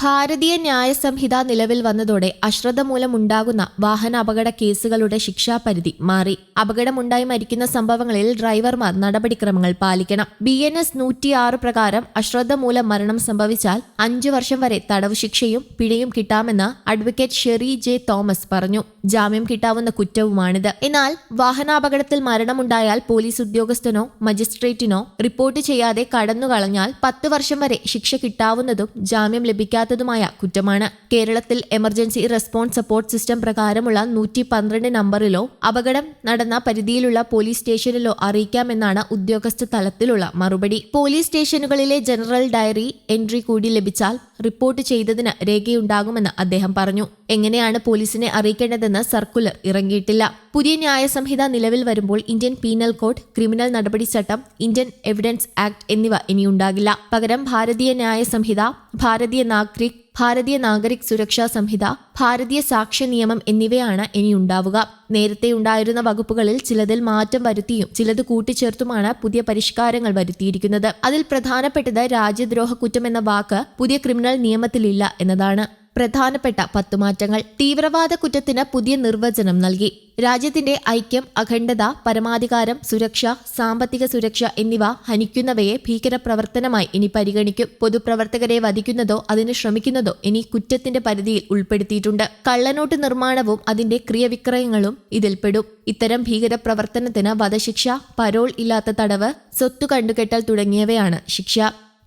ഭാരതീയ ന്യായ സംഹിത നിലവിൽ വന്നതോടെ അശ്രദ്ധ മൂലമുണ്ടാകുന്ന വാഹന അപകട കേസുകളുടെ ശിക്ഷാപരിധി മാറി. അപകടമുണ്ടായി മരിക്കുന്ന സംഭവങ്ങളിൽ ഡ്രൈവർമാർ നടപടിക്രമങ്ങൾ പാലിക്കണം. ബി എൻ എസ് നൂറ്റിയാറ് പ്രകാരം അശ്രദ്ധ മൂലം മരണം സംഭവിച്ചാൽ അഞ്ചു വർഷം വരെ തടവ് ശിക്ഷയും പിഴയും കിട്ടാമെന്ന് അഡ്വക്കേറ്റ് ഷെറി ജെ തോമസ് പറഞ്ഞു. ജാമ്യം കിട്ടാവുന്ന കുറ്റവുമാണിത്. എന്നാൽ വാഹനാപകടത്തിൽ മരണമുണ്ടായാൽ പോലീസ് ഉദ്യോഗസ്ഥനോ മജിസ്ട്രേറ്റിനോ റിപ്പോർട്ട് ചെയ്യാതെ കടന്നുകളഞ്ഞാൽ പത്ത് വർഷം വരെ ശിക്ഷ കിട്ടാവുന്നതും ജാമ്യം ലഭിക്കാത്തതുമായ കുറ്റമാണ്. കേരളത്തിൽ എമർജൻസി റെസ്പോൺസ് സപ്പോർട്ട് സിസ്റ്റം പ്രകാരമുള്ള നൂറ്റി പന്ത്രണ്ട് നമ്പറിലോ അപകടം നടന്ന പരിധിയിലുള്ള പോലീസ് സ്റ്റേഷനിലോ അറിയിക്കാമെന്നാണ് ഉദ്യോഗസ്ഥ തലത്തിലുള്ള മറുപടി. പോലീസ് സ്റ്റേഷനുകളിലെ ജനറൽ ഡയറി എൻട്രി കൂടി ലഭിച്ചാൽ റിപ്പോർട്ട് ചെയ്തതിന് രേഖയുണ്ടാകുമെന്ന് അദ്ദേഹം പറഞ്ഞു. എങ്ങനെയാണ് പോലീസിനെ അറിയിക്കേണ്ടതെന്ന് സർക്കുലർ ഇറങ്ങിയിട്ടില്ല. പുതിയ ന്യായ സംഹിത നിലവിൽ വരുമ്പോൾ ഇന്ത്യൻ പീനൽ കോഡ് ക്രിമിനൽ നടപടി ചട്ടം ഇന്ത്യൻ എവിഡൻസ് ആക്ട് എന്നിവ ഇനിയുണ്ടാകില്ല. പകരം ഭാരതീയ ന്യായ സംഹിത ഭാരതീയ നാഗരിക് ഭാരതീയ നാഗരിക് സുരക്ഷാ സംഹിത ഭാരതീയ സാക്ഷ്യ നിയമം എന്നിവയാണ് ഇനി ഉണ്ടാവുക നേരത്തെ ഉണ്ടായിരുന്ന വകുപ്പുകളിൽ ചിലതിൽ മാറ്റം വരുത്തിയും ചിലത് കൂട്ടിച്ചേർത്തുമാണ് പുതിയ പരിഷ്കാരങ്ങൾ വരുത്തിയിരിക്കുന്നത്. അതിൽ പ്രധാനപ്പെട്ടത് രാജ്യദ്രോഹ കുറ്റം എന്ന വാക്ക് പുതിയ ക്രിമിനൽ നിയമത്തിലില്ല എന്നതാണ്. പ്രധാനപ്പെട്ട പത്തു മാറ്റങ്ങൾ. തീവ്രവാദ കുറ്റത്തിന് പുതിയ നിർവചനം നൽകി. രാജ്യത്തിന്റെ ഐക്യം അഖണ്ഡത പരമാധികാരം സുരക്ഷ സാമ്പത്തിക സുരക്ഷ എന്നിവ ഹനിക്കുന്നവയെ ഭീകരപ്രവർത്തനമായി ഇനി പരിഗണിക്കും. പൊതുപ്രവർത്തകരെ വധിക്കുന്നതോ അതിന് ശ്രമിക്കുന്നതോ ഇനി കുറ്റത്തിന്റെ പരിധിയിൽ ഉൾപ്പെടുത്തിയിട്ടുണ്ട്. കള്ളനോട്ട് നിർമ്മാണവും അതിന്റെ ക്രിയവിക്രയങ്ങളും ഇതിൽപ്പെടും ഇത്തരം ഭീകരപ്രവർത്തനത്തിന് വധശിക്ഷ പരോൾ ഇല്ലാത്ത തടവ് സ്വത്തു കണ്ടുകെട്ടൽ തുടങ്ങിയവയാണ് ശിക്ഷ.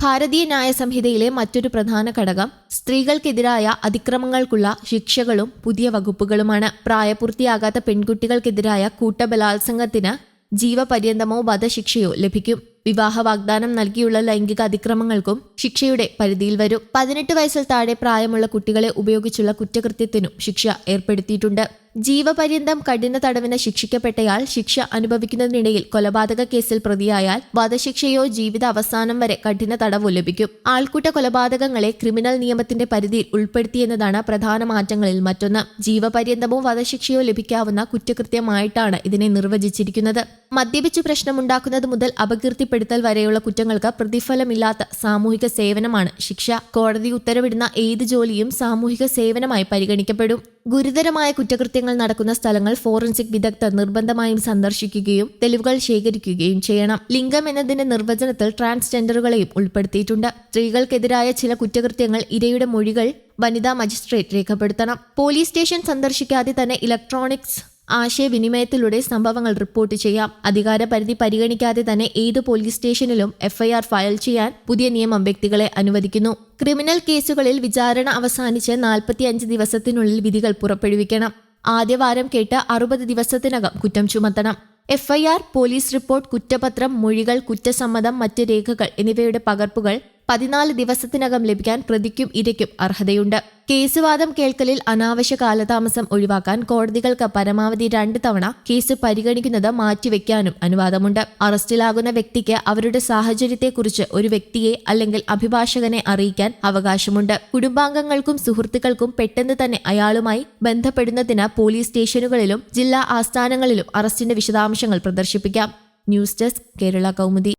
ഭാരതീയ ന്യായ സംഹിതയിലെ മറ്റൊരു പ്രധാന ഘടകം സ്ത്രീകൾക്കെതിരായ അതിക്രമങ്ങൾക്കുള്ള ശിക്ഷകളും പുതിയ വകുപ്പുകളുമാണ്. പ്രായപൂർത്തിയാകാത്ത പെൺകുട്ടികൾക്കെതിരായ കൂട്ടബലാത്സംഗത്തിന് ജീവപര്യന്തമോ വധശിക്ഷയോ ലഭിക്കും. വിവാഹ വാഗ്ദാനം നൽകിയുള്ള ലൈംഗിക അതിക്രമങ്ങൾക്കും ശിക്ഷയുടെ പരിധിയിൽ വരും. പതിനെട്ട് വയസ്സിൽ താഴെ പ്രായമുള്ള കുട്ടികളെ ഉപയോഗിച്ചുള്ള കുറ്റകൃത്യത്തിനും ശിക്ഷ ഏർപ്പെടുത്തിയിട്ടുണ്ട്. ജീവപര്യന്തം കഠിന തടവിന് ശിക്ഷിക്കപ്പെട്ടയാൾ ശിക്ഷ അനുഭവിക്കുന്നതിനിടയിൽ കൊലപാതക കേസിൽ പ്രതിയായാൽ വധശിക്ഷയോ ജീവിത അവസാനം വരെ കഠിന തടവോ ലഭിക്കും. ആൾക്കൂട്ട കൊലപാതകങ്ങളെ ക്രിമിനൽ നിയമത്തിന്റെ പരിധിയിൽ ഉൾപ്പെടുത്തിയെന്നതാണ് പ്രധാന മാറ്റങ്ങളിൽ മറ്റൊന്ന്. ജീവപര്യന്തമോ വധശിക്ഷയോ ലഭിക്കാവുന്ന കുറ്റകൃത്യമായിട്ടാണ് ഇതിനെ നിർവചിച്ചിരിക്കുന്നത്. മദ്യപിച്ചു പ്രശ്നമുണ്ടാക്കുന്നത് മുതൽ അപകീർത്തിപ്പെടുത്തൽ വരെയുള്ള കുറ്റങ്ങൾക്ക് പ്രതിഫലമില്ലാത്ത സാമൂഹിക സേവനമാണ് ശിക്ഷ. കോടതി ഉത്തരവിടുന്ന ഏത് ജോലിയും സാമൂഹിക സേവനമായി പരിഗണിക്കപ്പെടും. ഗുരുതരമായ കുറ്റകൃത്യങ്ങൾ നടക്കുന്ന സ്ഥലങ്ങൾ ഫോറൻസിക് വിദഗ്ധർ നിർബന്ധമായും സന്ദർശിക്കുകയും തെളിവുകൾ ശേഖരിക്കുകയും ചെയ്യണം. ലിംഗം എന്നതിന്റെ നിർവചനത്തിൽ ട്രാൻസ്ജെൻഡറുകളെയും ഉൾപ്പെടുത്തിയിട്ടുണ്ട്. സ്ത്രീകൾക്കെതിരായ ചില കുറ്റകൃത്യങ്ങൾ ഇരയുടെ മൊഴികൾ വനിതാ മജിസ്ട്രേറ്റ് രേഖപ്പെടുത്തണം. പോലീസ് സ്റ്റേഷൻ സന്ദർശിക്കാതെ തന്നെ ഇലക്ട്രോണിക്സ് ആശയവിനിമയത്തിലൂടെ സംഭവങ്ങൾ റിപ്പോർട്ട് ചെയ്യാം. അധികാരപരിധി പരിഗണിക്കാതെ തന്നെ ഏത് പോലീസ് സ്റ്റേഷനിലും എഫ്ഐആർ ഫയൽ ചെയ്യാൻ പുതിയ നിയമം വ്യക്തികളെ അനുവദിക്കുന്നു. ക്രിമിനൽ കേസുകളിൽ വിചാരണ അവസാനിച്ച് നാൽപ്പത്തിയഞ്ച് ദിവസത്തിനുള്ളിൽ വിധികൾ പുറപ്പെടുവിക്കണം. ആദ്യവാരം കേട്ട് അറുപത് ദിവസത്തിനകം കുറ്റം ചുമത്തണം. എഫ്ഐആർ പോലീസ് റിപ്പോർട്ട് കുറ്റപത്രം മൊഴികൾ കുറ്റസമ്മതം മറ്റ് രേഖകൾ എന്നിവയുടെ പകർപ്പുകൾ പതിനാല് ദിവസത്തിനകം ലഭിക്കാൻ പ്രതിക്കും ഇരയ്ക്കും അർഹതയുണ്ട്. കേസുവാദം കേൾക്കലിൽ അനാവശ്യ കാലതാമസം ഒഴിവാക്കാൻ കോടതികൾക്ക് പരമാവധി രണ്ട് തവണ കേസ് പരിഗണിക്കുന്നത് മാറ്റിവെക്കാനും അനുവാദമുണ്ട്. അറസ്റ്റിലാകുന്ന വ്യക്തിക്ക് അവരുടെ സാഹചര്യത്തെക്കുറിച്ച് ഒരു വ്യക്തിയെ അല്ലെങ്കിൽ അഭിഭാഷകനെ അറിയിക്കാൻ അവകാശമുണ്ട്. കുടുംബാംഗങ്ങൾക്കും സുഹൃത്തുക്കൾക്കും പെട്ടെന്ന് തന്നെ അയാളുമായി ബന്ധപ്പെടുന്നതിന് പോലീസ് സ്റ്റേഷനുകളിലും ജില്ലാ ആസ്ഥാനങ്ങളിലും അറസ്റ്റിന്റെ വിശദാംശങ്ങൾ പ്രദർശിപ്പിക്കാം. News desk Kerala Kaumudi.